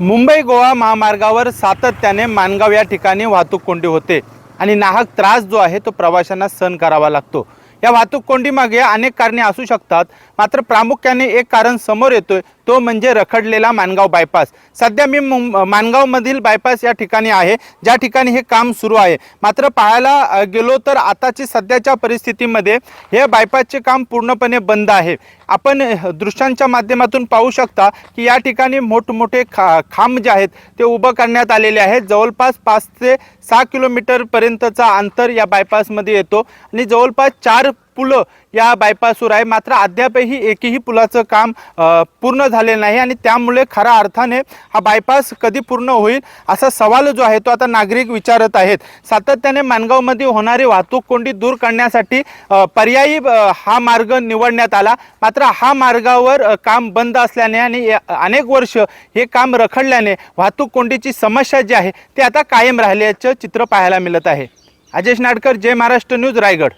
मुंबई गोवा महामार्गावर सातत्याने मानगाव या ठिकाणी वाहतूक कोंडी होते आणि नाहक त्रास जो आहे तो प्रवाशांना सहन करावा लागतो. या वाहतूक कोंडीमागे अनेक कारणे असू शकतात मात्र प्रामुख्याने एक कारण समोर येतोय तो म्हणजे रखडलेला मानगाव बायपास सध्या मी मानगावमधील बायपास या ठिकाणी आहे. ज्या ठिकाणी हे काम सुरू आहे. मात्र पाहायला गेलो तर आताची सध्याच्या परिस्थितीमध्ये हे बायपासचे काम पूर्णपणे बंद आहे. आपण दृश्यांच्या माध्यमातून पाहू शकता की या ठिकाणी मोठमोठे खा खांब जे आहेत ते उभं करण्यात आलेले आहेत. जवळपास पाच ते सहा किलोमीटरपर्यंतचा अंतर या बायपासमध्ये येतो. आणि जवळपास चार पुलं या बायपासवर आहे. मात्र अद्यापही एकही पुलाचं काम पूर्ण झालेलं नाही आणि त्यामुळे खऱ्या अर्थाने हा बायपास कधी पूर्ण होईल असा सवाल जो आहे तो आता नागरिक विचारत आहेत. सातत्याने मानगावमध्ये होणारी वाहतूक कोंडी दूर करण्यासाठी पर्यायी हा मार्ग निवडण्यात आला. मात्र हा मार्गावर काम बंद असल्याने आणि अनेक वर्ष हे काम रखडल्याने वाहतूक कोंडीची समस्या जी आहे ती आता कायम राहिल्याचं चित्र पाहायला मिळत आहे. अजेश नाडकर जय महाराष्ट्र न्यूज रायगड.